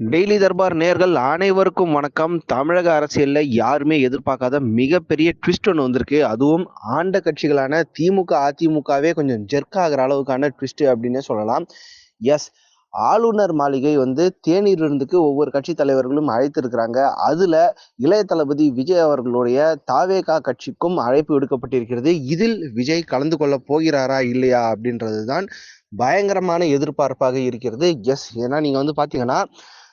Daily Darbar நேர்கள் அனைவருக்கும் வணக்கம். தமிழக அரசியலில் யாருமே எதிர்பார்க்காத மிகப்பெரிய ட்விஸ்ட் ஒன்று வந்திருக்கு. அதுவும் ஆண்ட கட்சிகளான திமுக அதிமுகவே கொஞ்சம் ஜெர்க் ஆகிற அளவுக்கான ட்விஸ்ட் அப்படின்னே சொல்லலாம். எஸ் ஆளுநர் மாளிகை வந்து தேநீர் விருந்துக்கு ஒவ்வொரு கட்சி தலைவர்களும் அழைத்திருக்கிறாங்க. அதுல இளைய தளபதி விஜய் அவர்களுடைய தாவேகா கட்சிக்கும் அழைப்பு விடுக்கப்பட்டிருக்கிறது. இதில் விஜய் கலந்து கொள்ள போகிறாரா இல்லையா அப்படின்றது தான் பயங்கரமான எதிர்பார்ப்பாக இருக்கிறது. எஸ் ஏன்னா நீங்க வந்து பாத்தீங்கன்னா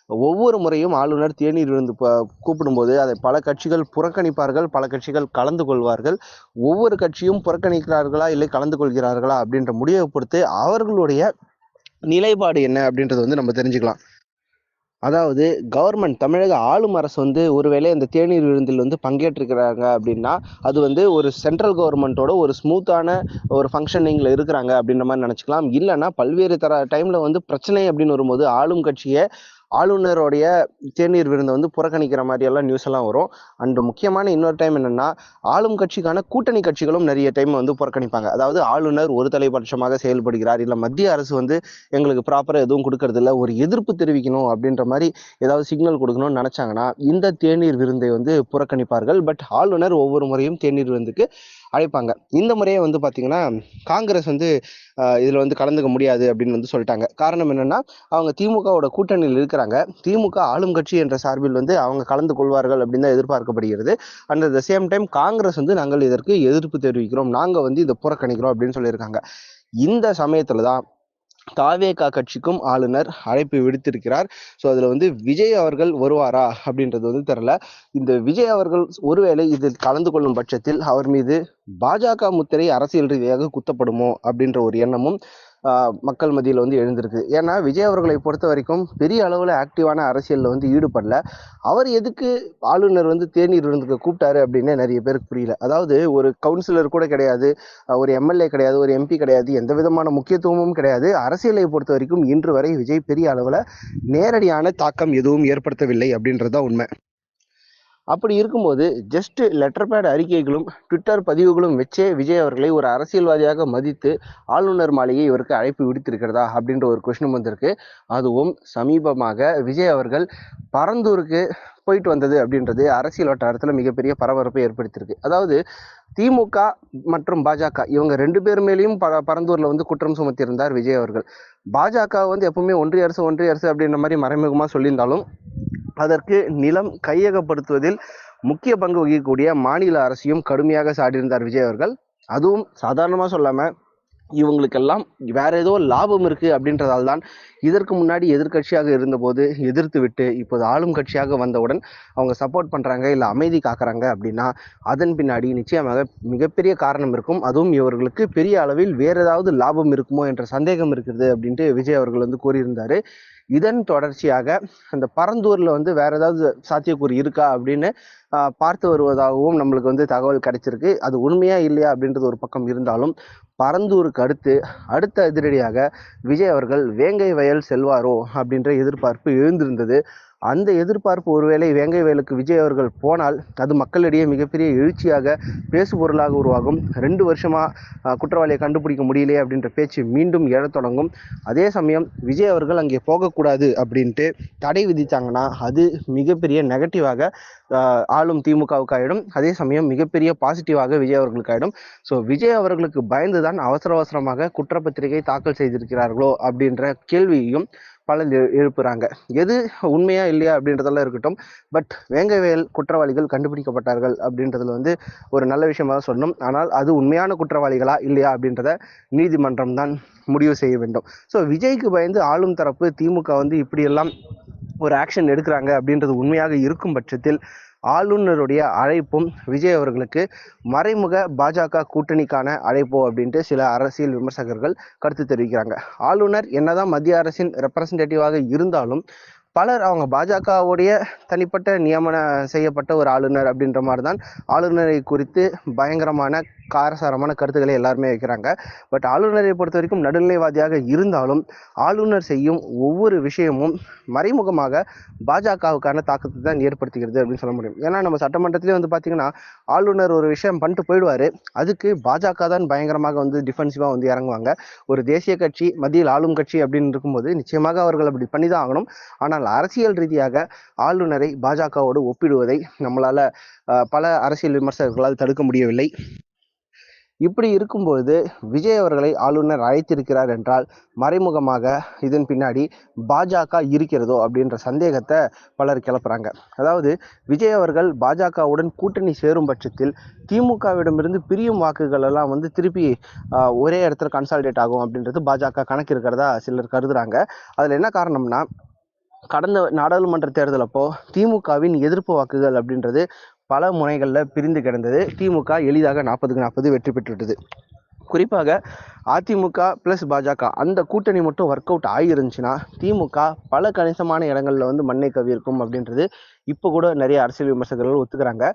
ஒவ்வொரு முறையும் ஆளுநர் தேநீர் விருந்து ப- கூப்பிடும்போது அதை பல கட்சிகள் புறக்கணிப்பார்கள் பல கட்சிகள் கலந்து கொள்வார்கள். ஒவ்வொரு கட்சியும் புறக்கணிக்கிறார்களா இல்லை கலந்து கொள்கிறார்களா அப்படின்ற முடிவை பொறுத்து அவர்களுடைய நிலைப்பாடு என்ன அப்படின்றது வந்து நம்ம தெரிஞ்சுக்கலாம். அதாவது கவர்மெண்ட் தமிழக ஆளும் அரசு வந்து ஒருவேளை இந்த தேநீர் விருந்தில் வந்து பங்கேற்றிருக்கிறாங்க அப்படின்னா அது வந்து ஒரு சென்ட்ரல் கவர்மெண்ட்டோட ஒரு ஸ்மூத்தான ஒரு ஃபங்க்ஷனிங்கில் இருக்கிறாங்க அப்படின்ற மாதிரி நினச்சிக்கலாம். இல்லைன்னா பல்வேறு தர டைமில் வந்து பிரச்சனை அப்படின்னு வரும்போது ஆளும் கட்சியை ஆளுநருடைய தேநீர் விருந்தை வந்து புறக்கணிக்கிற மாதிரியெல்லாம் நியூஸ் எல்லாம் வரும். அண்ட் முக்கியமான இன்னொரு டைம் என்னென்னா ஆளும் கட்சிக்கான கூட்டணி கட்சிகளும் நிறைய டைம் வந்து புறக்கணிப்பாங்க. அதாவது ஆளுநர் ஒரு தலைபட்சமாக செயல்படுகிறார். இல்லை மத்திய அரசு வந்து எங்களுக்கு ப்ராப்பராக எதுவும் கொடுக்கறதில்ல ஒரு எதிர்ப்பு தெரிவிக்கணும் அப்படின்ற மாதிரி ஏதாவது சிக்னல் கொடுக்கணும்னு நினச்சாங்கன்னா இந்த தேநீர் விருந்தை வந்து புறக்கணிப்பார்கள். பட் ஆளுநர் ஒவ்வொரு முறையும் தேநீர் விருந்துக்கு அழைப்பாங்க. இந்த முறையே வந்து பார்த்தீங்கன்னா காங்கிரஸ் வந்து இதில் வந்து கலந்துக்க முடியாது அப்படின்னு வந்து சொல்லிட்டாங்க. காரணம் என்னென்னா அவங்க திமுகவோட கூட்டணியில் இருக்கிறாங்க. திமுக ஆளும் கட்சி என்ற சார்பில் வந்து அவங்க கலந்து கொள்வார்கள் அப்படின்னு தான் எதிர்பார்க்கப்படுகிறது. And at the same time Congress வந்து நாங்கள் இதற்கு எதிர்ப்பு தெரிவிக்கிறோம். நாங்கள் வந்து இதை புறக்கணிக்கிறோம் அப்படின்னு சொல்லியிருக்காங்க. இந்த சமயத்தில் தான் தாவேகா கட்சிக்கும் ஆளுநர் அழைப்பு விடுத்திருக்கிறார். ஸோ அதில் வந்து விஜய் அவர்கள் வருவாரா அப்படின்றது வந்து தெரில இந்த விஜய் அவர்கள் ஒருவேளை இதில் கலந்து கொள்ளும் பட்சத்தில் அவர் மீது பாஜக முத்திரை அரசியல் ரீதியாக குத்தப்படுமோ அப்படின்ற ஒரு எண்ணமும் மக்கள் மத்தியில் வந்து எழுந்திருக்கு. ஏன்னா விஜய் அவர்களை பொறுத்த வரைக்கும் பெரிய அளவில் ஆக்டிவான அரசியலில் வந்து ஈடுபடல. அவர் எதுக்கு ஆளுநர் வந்து தேநீர் விருந்துக்கு கூப்பிட்டாரு அப்படின்னு நிறைய பேருக்கு புரியல. அதாவது ஒரு கவுன்சிலர் கூட கிடையாது ஒரு எம்எல்ஏ கிடையாது ஒரு எம்பி கிடையாது எந்த விதமான முக்கியத்துவமும் கிடையாது. அரசியலை பொறுத்த வரைக்கும் இன்று வரை விஜய் பெரிய அளவில் நேரடியான தாக்கம் எதுவும் ஏற்படுத்தவில்லை அப்படின்றது தான் உண்மை. அப்படி இருக்கும்போது ஜஸ்ட் லெட்டர் பேட் அறிக்கைகளும் ட்விட்டர் பதிவுகளும் வச்சே விஜய் அவர்களை ஒரு அரசியல்வாதியாக மதித்து ஆளுநர் மாளிகை இவருக்கு அழைப்பு விடுத்திருக்கிறதா அப்படின்ற ஒரு கொஷினும் வந்திருக்கு. அதுவும் சமீபமாக விஜய் அவர்கள் பரந்தூருக்கு போயிட்டு வந்தது அப்படின்றது அரசியல் வட்டாரத்தில் மிகப்பெரிய பரபரப்பை ஏற்படுத்தியிருக்கு. அதாவது திமுக மற்றும் பாஜக இவங்க ரெண்டு பேர் மேலேயும் ப பரந்தூரில் வந்து குற்றம் சுமத்தியிருந்தார் விஜய் அவர்கள். பாஜக வந்து எப்பவுமே ஒன்றிய அரசு ஒன்றிய அரசு அப்படின்ற மாதிரி மறைமுகமாக சொல்லியிருந்தாலும் அதற்கு நிலம் கையகப்படுத்துவதில் முக்கிய பங்கு வகிக்கக்கூடிய மாநில அரசையும் கடுமையாக சாடியிருந்தார் விஜய் அவர்கள். அதுவும் சாதாரணமாக சொல்லாமல் இவங்களுக்கெல்லாம் வேற ஏதோ லாபம் இருக்கு அப்படின்றதால் தான் இதற்கு முன்னாடி எதிர்க்கட்சியாக இருந்தபோது எதிர்த்து விட்டு இப்போது ஆளும் கட்சியாக வந்தவுடன் அவங்க சப்போர்ட் பண்ணுறாங்க இல்லை அமைதி காக்குறாங்க அப்படின்னா அதன் பின்னாடி நிச்சயமாக மிகப்பெரிய காரணம் இருக்கும். அதுவும் இவர்களுக்கு பெரிய அளவில் வேறு ஏதாவது லாபம் இருக்குமோ என்ற சந்தேகம் இருக்குது அப்படின்ட்டு விஜய் அவர்கள் வந்து கூறியிருந்தார். இதன் தொடர்ச்சியாக அந்த பரந்தூரில் வந்து வேற ஏதாவது சாத்தியக்கூறு இருக்கா அப்படின்னு பார்த்து வருவதாகவும் நம்மளுக்கு வந்து தகவல் கிடைச்சிருக்கு. அது உண்மையா இல்லையா அப்படின்றது ஒரு பக்கம் இருந்தாலும் பரந்தூருக்கு அடுத்து அடுத்த அதிரடியாக விஜய் அவர்கள் வேங்கை வயல் செல்வாரோ அப்படின்ற எதிர்பார்ப்பு எழுந்திருந்தது. அந்த எதிர்பார்ப்பு ஒருவேளை வேங்கை வேலுக்கு விஜய் அவர்கள் போனால் அது மக்களிடையே மிகப்பெரிய எழுச்சியாக பேசு பொருளாக உருவாகும். ரெண்டு வருஷமாக குற்றவாளியை கண்டுபிடிக்க முடியலையே அப்படின்ற பேச்சு மீண்டும் எழத் தொடங்கும். அதே சமயம் விஜய் அவர்கள் அங்கே போகக்கூடாது அப்படின்ட்டு தடை விதித்தாங்கன்னா அது மிகப்பெரிய நெகட்டிவாக ஆளும் திமுகவுக்கு ஆகிடும் அதே சமயம் மிகப்பெரிய பாசிட்டிவாக விஜய் அவர்களுக்கு ஆகிடும் ஸோ விஜய் அவர்களுக்கு பயந்து தான் அவசர அவசரமாக குற்றப்பத்திரிகை தாக்கல் செய்திருக்கிறார்களோ அப்படின்ற கேள்வியையும் பலர் எழு- எழுப்புறாங்க. எது உண்மையா இல்லையா அப்படின்றதெல்லாம் இருக்கட்டும். பட் வேங்கவேல் குற்றவாளிகள் கண்டுபிடிக்கப்பட்டார்கள் அப்படின்றதுல வந்து ஒரு நல்ல விஷயமா தான் சொல்லணும். ஆனால் அது உண்மையான குற்றவாளிகளா இல்லையா அப்படின்றத நீதிமன்றம் தான் முடிவு செய்ய வேண்டும். ஸோ விஜய்க்கு பயந்து ஆளும் தரப்பு திமுக வந்து இப்படியெல்லாம் ஒரு ஆக்ஷன் எடுக்கிறாங்க அப்படின்றது உண்மையாக இருக்கும் பட்சத்தில் ஆளுநருடைய அழைப்பும் விஜய் அவர்களுக்கு மறைமுக பாஜக கூட்டணிக்கான அழைப்போ அப்படின்ட்டு சில அரசியல் விமர்சகர்கள் கருத்து தெரிவிக்கிறாங்க. ஆளுநர் என்னதான் மத்திய அரசின் ரெப்ரசன்டேட்டிவாக இருந்தாலும் பலர் அவங்க பாஜகவுடைய தனிப்பட்ட நியமன செய்யப்பட்ட ஒரு ஆளுநர் அப்படின்ற மாதிரி தான் ஆளுநரை குறித்து பயங்கரமான காரசாரமான கருத்துக்களை எல்லாருமே வைக்கிறாங்க. பட் ஆளுநரை பொறுத்த வரைக்கும் நடுநிலைவாதியாக இருந்தாலும் ஆளுநர் செய்யும் ஒவ்வொரு விஷயமும் மறைமுகமாக பாஜகவுக்கான தாக்கத்தை தான் ஏற்படுத்துகிறது அப்படின்னு சொல்ல முடியும். ஏன்னா நம்ம சட்டமன்றத்திலே வந்து பார்த்தீங்கன்னா ஆளுநர் ஒரு விஷயம் பண்ணிட்டு போயிடுவார். அதுக்கு பாஜக தான் பயங்கரமாக வந்து டிஃபென்சிவாக வந்து இறங்குவாங்க. ஒரு தேசிய கட்சி மத்தியில் ஆளும் கட்சி அப்படின்னு இருக்கும்போது நிச்சயமாக அவர்கள் அப்படி பண்ணி தான் ஆகணும். ஆனால் அரசியல் ரீதியாக ஆளுநரை பாஜகவோடு ஒப்பிடுவதை நம்மளால் பல அரசியல் விமர்சகர்களால் தடுக்க முடியவில்லை. இப்படி இருக்கும்போது விஜய் அவர்களை ஆளுநர் அழைத்திருக்கிறார் என்றால் மறைமுகமாக இதன் பின்னாடி பாஜக இருக்கிறதோ அப்படின்ற சந்தேகத்தை பலர் கிளப்புறாங்க. அதாவது விஜய் அவர்கள் பாஜகவுடன் கூட்டணி சேரும் பட்சத்தில் திமுகவிடமிருந்து பிரியும் வாக்குகள் எல்லாம் வந்து திருப்பி ஒரே இடத்துல கன்சாலிடேட் ஆகும் அப்படின்றது பாஜக கணக்கு இருக்கிறதா சிலர் கருதுறாங்க. அதில் என்ன காரணம்னா கடந்த நாடாளுமன்ற தேர்தலப்போ திமுகவின் எதிர்ப்பு வாக்குகள் அப்படின்றது பல முனைகளில் பிரிந்து கிடந்தது. திமுக எளிதாக நாற்பதுக்கு நாற்பது வெற்றி பெற்றுவிட்டது. குறிப்பாக அதிமுக ப்ளஸ் பாஜக. அந்த கூட்டணி மட்டும் ஒர்க் அவுட் ஆகிருந்துச்சுன்னா திமுக பல கணிசமான இடங்களில் வந்து மண்ணை கவியிருக்கும் அப்படின்றது இப்போ கூட நிறைய அரசியல் விமர்சகர்கள் ஒத்துக்கிறாங்க.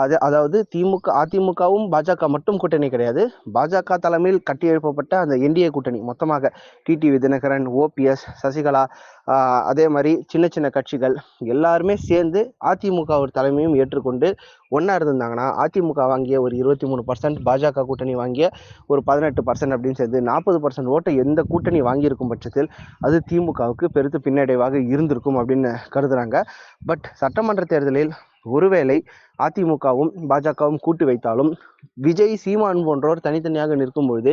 அது அதாவது திமுக அதிமுகவும் பாஜக மட்டும் கூட்டணி கிடையாது. பாஜக தலைமையில் கட்டியெழுப்பப்பட்ட அந்த என்டிஏ கூட்டணி மொத்தமாக டிடிவி தினகரன் ஓபிஎஸ் சசிகலா அதே மாதிரி சின்ன சின்ன கட்சிகள் எல்லாருமே சேர்ந்து அதிமுக ஒரு தலைமையும் ஏற்றுக்கொண்டு ஒன்றா இருந்திருந்தாங்கன்னா அதிமுக வாங்கிய ஒரு இருபத்தி மூணு பர்சன்ட் பாஜக கூட்டணி வாங்கிய ஒரு பதினெட்டு பர்சன்ட் அப்படின்னு சேர்ந்து நாற்பது பர்சன்ட் ஓட்டை எந்த கூட்டணி வாங்கியிருக்கும் பட்சத்தில் அது திமுகவுக்கு பெருத்து பின்னடைவாக இருந்திருக்கும் அப்படின்னு கருதுறாங்க. பட் சட்டமன்ற தேர்தலில் ஒருவேளை அதிமுகவும் பாஜகவும் கூட்டு வைத்தாலும் விஜய் சீமான் போன்றோர் தனித்தனியாக நிற்கும் பொழுது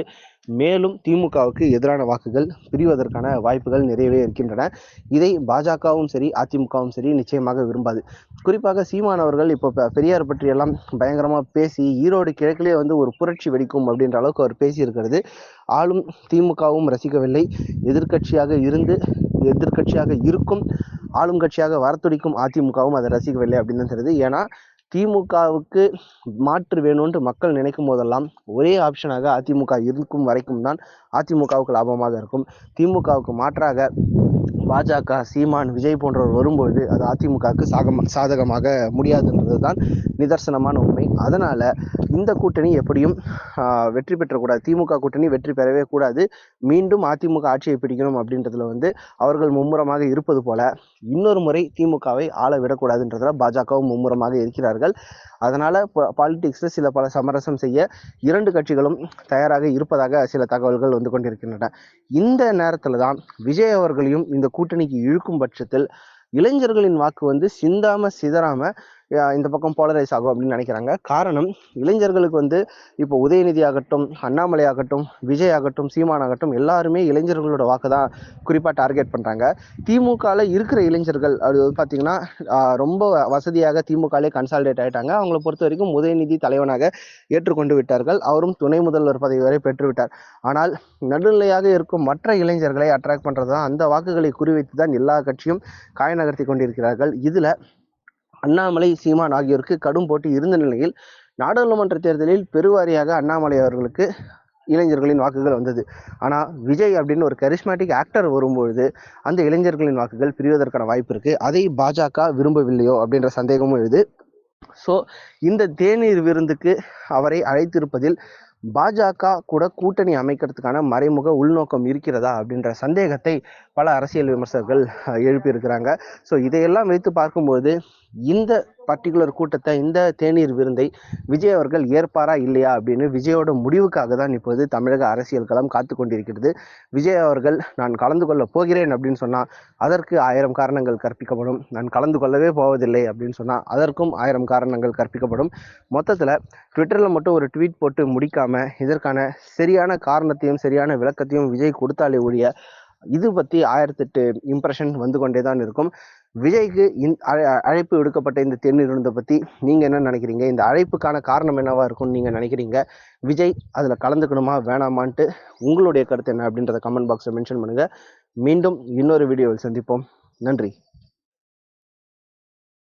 மேலும் திமுகவுக்கு எதிரான வாக்குகள் பிரிவதற்கான வாய்ப்புகள் நிறையவே இருக்கின்றன. இதை பாஜகவும் சரி அதிமுகவும் சரி நிச்சயமாக விரும்பாது. குறிப்பாக சீமான் அவர்கள் இப்போ பெரியார் பற்றி எல்லாம் பேசி ஈரோடு கிழக்கிலே வந்து ஒரு புரட்சி வெடிக்கும் அப்படின்ற அளவுக்கு அவர் பேசி இருக்கிறது ஆளும் திமுகவும் ரசிக்கவில்லை. எதிர்க்கட்சியாக இருந்து எதிர்க்கட்சியாக இருக்கும் ஆளும் கட்சியாக வரத்துடிக்கும் அதிமுகவும் அதை ரசிக்கவில்லை அப்படின்னு தான் தெரியுது. ஏன்னா திமுகவுக்கு மாற்று வேணும்ன்ட்டு மக்கள் நினைக்கும் போதெல்லாம் ஒரே ஆப்ஷனாக அதிமுக இருக்கும் வரைக்கும் தான் அதிமுகவுக்கு லாபமாக இருக்கும். திமுகவுக்கு மாற்றாக பாஜக சீமான் விஜய் போன்றவர் வரும்பொழுது அது அதிமுகவுக்கு சாகம் சாதகமாக முடியாதுன்றது தான் நிதர்சனமான உண்மை. அதனால் இந்த கூட்டணி எப்படியும் வெற்றி பெற்றக்கூடாது. திமுக கூட்டணி வெற்றி பெறவே கூடாது. மீண்டும் அதிமுக ஆட்சியை பிடிக்கணும் அப்படின்றதுல வந்து அவர்கள் மும்முரமாக இருப்பது போல இன்னொரு முறை திமுகவை ஆள விடக்கூடாதுன்றதுல பாஜகவும் மும்முரமாக இருக்கிறார்கள். அதனால் பாலிடிக்ஸில் சில பல சமரசம் செய்ய இரண்டு கட்சிகளும் தயாராக இருப்பதாக சில தகவல்கள் வந்து கொண்டிருக்கின்றன. இந்த நேரத்தில் தான் விஜய் அவர்களையும் இந்த கூட்டணிக்கு இழுக்கும் பட்சத்தில் இளைஞர்களின் வாக்கு வந்து சிந்தாம சிதறாம இந்த பக்கம் போலரைஸ் ஆகும் அப்படின்னு நினைக்கிறாங்க. காரணம் இளைஞர்களுக்கு வந்து இப்போ உதயநிதி ஆகட்டும் அண்ணாமலை ஆகட்டும் விஜய் ஆகட்டும் சீமான் ஆகட்டும் எல்லாருமே இளைஞர்களோட வாக்கு தான் குறிப்பாக டார்கெட் பண்ணுறாங்க திமுகவில் இருக்கிற இளைஞர்கள் அது பார்த்தீங்கன்னா ரொம்ப வசதியாக திமுகலே கன்சால்டேட் ஆகிட்டாங்க அவங்கள பொறுத்த வரைக்கும் உதயநிதி தலைவனாக ஏற்றுக்கொண்டு விட்டார்கள். அவரும் துணை முதல்வர் பதவி வரை பெற்றுவிட்டார். ஆனால் நடுநிலையாக இருக்கும் மற்ற இளைஞர்களை அட்ராக்ட் பண்ணுறது தான் அந்த வாக்குகளை குறிவைத்து தான் எல்லா கட்சியும் காய நகர்த்தி கொண்டிருக்கிறார்கள். இதில் அண்ணாமலை சீமான் ஆகியோருக்கு கடும் போட்டி இருந்த நிலையில் நாடாளுமன்ற தேர்தலில் பெருவாரியாக அண்ணாமலை அவர்களுக்கு இளைஞர்களின் வாக்குகள் வந்தது. ஆனால் விஜய் அப்படின்னு ஒரு கரிஸ்மேட்டிக் ஆக்டர் வரும்பொழுது அந்த இளைஞர்களின் வாக்குகள் பிரிவதற்கான வாய்ப்பு இருக்குது அதை பாஜக விரும்பவில்லையோ அப்படின்ற சந்தேகமும் எழுது. ஸோ இந்த தேநீர் விருந்துக்கு அவரை அழைத்திருப்பதில் பாஜக கூட கூட்டணி அமைக்கிறதுக்கான மறைமுக உள்நோக்கம் இருக்கிறதா அப்படின்ற சந்தேகத்தை பல அரசியல் விமர்சகர்கள் எழுப்பியிருக்கிறாங்க. ஸோ இதையெல்லாம் வைத்து பார்க்கும்போது இந்த பர்டிகுலர் கூட்டத்தை இந்த தேநீர் விருந்தை விஜய் அவர்கள் ஏற்பாரா இல்லையா அப்படின்னு விஜயோட முடிவுக்காக தான் இப்போது தமிழக அரசியல் களம் காத்து கொண்டிருக்கிறது. விஜய் அவர்கள் நான் கலந்து கொள்ள போகிறேன் அப்படின்னு சொன்னால் அதற்கு ஆயிரம் காரணங்கள் கற்பிக்கப்படும். நான் கலந்து கொள்ளவே போவதில்லை அப்படின்னு சொன்னால் அதற்கும் ஆயிரம் காரணங்கள் கற்பிக்கப்படும். மொத்தத்தில் ட்விட்டரில் மட்டும் ஒரு ட்வீட் போட்டு முடிக்காமல் இதற்கான சரியான காரணத்தையும் சரியான விளக்கத்தையும் விஜய் கொடுத்தாலே ஒழிய இது பற்றி ஆயிரத்தெட்டு இம்ப்ரெஷன் வந்து கொண்டே தான் இருக்கும். விஜய்க்கு இந் அழை- அழைப்பு விடுக்கப்பட்ட இந்த தேநீர் பற்றி நீங்கள் என்ன நினைக்கிறீங்க? இந்த அழைப்புக்கான காரணம் என்னவாக இருக்கும்னு நீங்கள் நினைக்கிறீங்க? விஜய் அதில் கலந்துக்கணுமா வேணாமான்ட்டு உங்களுடைய கருத்து என்ன அப்படின்றத கமெண்ட் பாக்ஸில் மென்ஷன் பண்ணுங்கள் மீண்டும் இன்னொரு வீடியோவில் சந்திப்போம். நன்றி.